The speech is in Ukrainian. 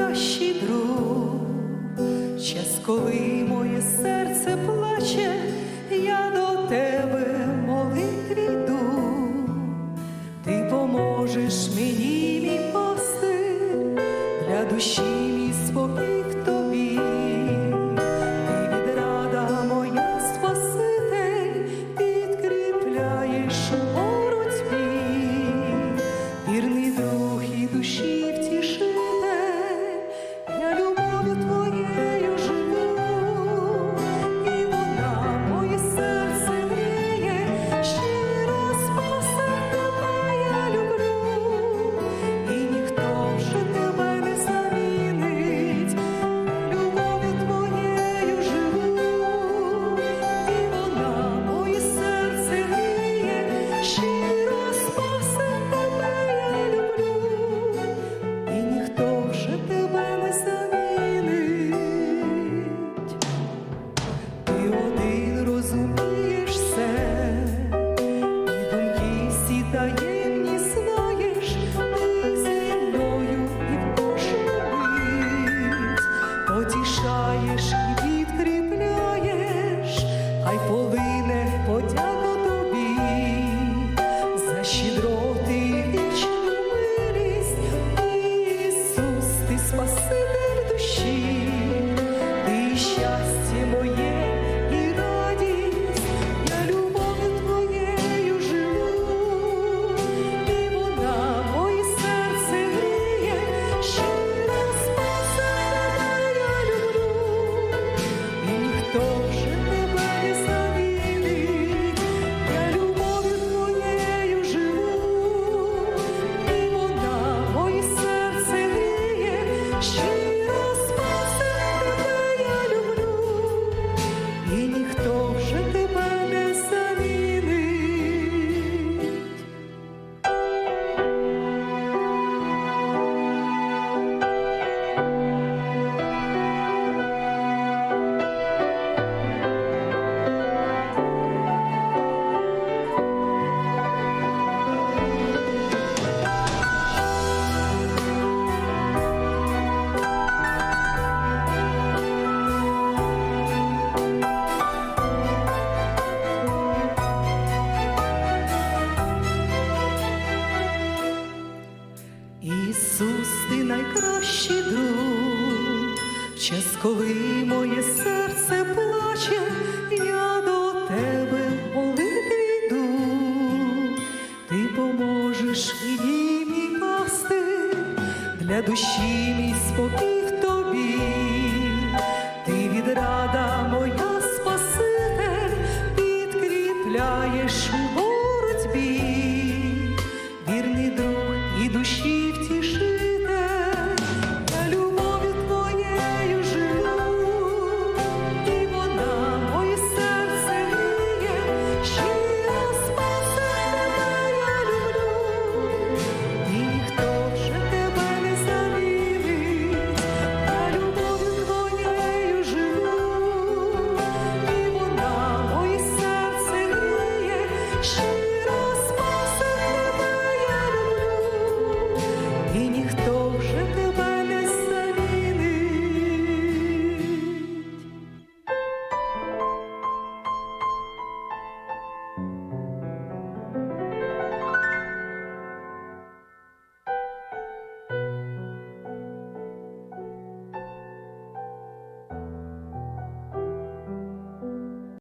найкращий друг, час, коли моє серце плаче, я до тебе молитві йду, ти поможеш мені, мій пости для душі. Час, коли моє серце плаче, я до тебе молитві йду, ти поможеш мені пасти для душі мій спокій.